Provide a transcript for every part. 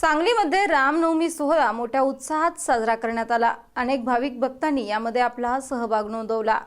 सांगलीमध्ये रामनवमी सोहळा मोठ्या उत्साहात साजरा करण्यात आला. अनेक भाविक भक्तांनी यामध्ये आपला सहभाग नोंदवला.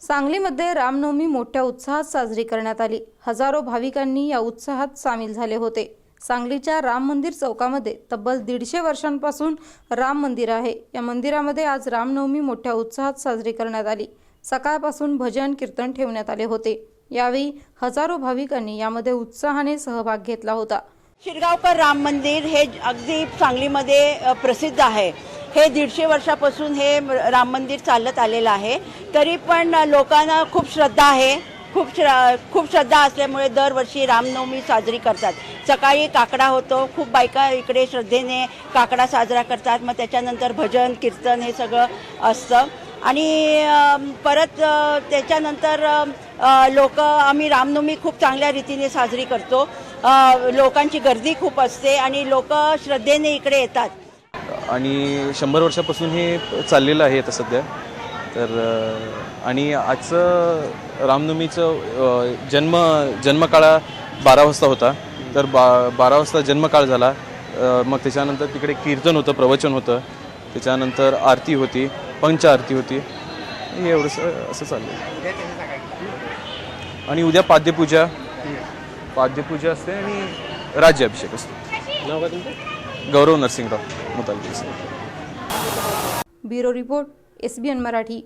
सांगलीमध्ये रामनवमी मोठ्या उत्साहात साजरी करण्यात आली. हजारो भाविकांनी या उत्साहात सामील झाले होते. सांगलीच्या राम मंदिर चौकामध्ये तब्बल दीडशे वर्षांपासून राम मंदिर आहे. या मंदिरामध्ये आज रामनवमी मोठ्या उत्साहात साजरी करण्यात आली. सकाळपासून भजन कीर्तन ठेवण्यात आले होते. यावेळी हजारो भाविकांनी यामध्ये उत्साहाने सहभाग घेतला होता. शिरगावकर राम मंदिर हे अगदी सांगलीमध्ये प्रसिद्ध आहे. हे दीडशे वर्षापासून हे राम मंदिर चालत आलेलं आहे. तरी पण लोकांना खूप श्रद्धा आहे. खूप श्र खूप श्रद्धा असल्यामुळे दरवर्षी रामनवमी साजरी करतात. सकाळी काकडा होतो खूप बायका इकडे श्रद्धेने काकडा साजरा करतात. मग त्याच्यानंतर भजन कीर्तन हे सगळं असतं. आणि परत त्याच्यानंतर लोक आम्ही रामनवमी खूप चांगल्या रीतीने साजरी करतो. लोकांची गर्दी खूप असते आणि लोक श्रद्धेने इकडे येतात. आणि शंभर वर्षापासून हे चाललेलं आहे आता सध्या. तर आणि आजचं रामनवमीचं जन्म जन्मकाळा बारा वाजता होता. तर बा बारा वाजता जन्मकाळ झाला. मग त्याच्यानंतर तिकडे कीर्तन होतं प्रवचन होतं. त्याच्यानंतर आरती होती. पंच आरती होती. हे एवढंसं असं चाललं आणि उद्या पाद्यपूजा. पाद्यपूजा असते आणि राज्याभिषेक असतो. Gaurav Narsingrao Mutalki bureau report S B N Marathi.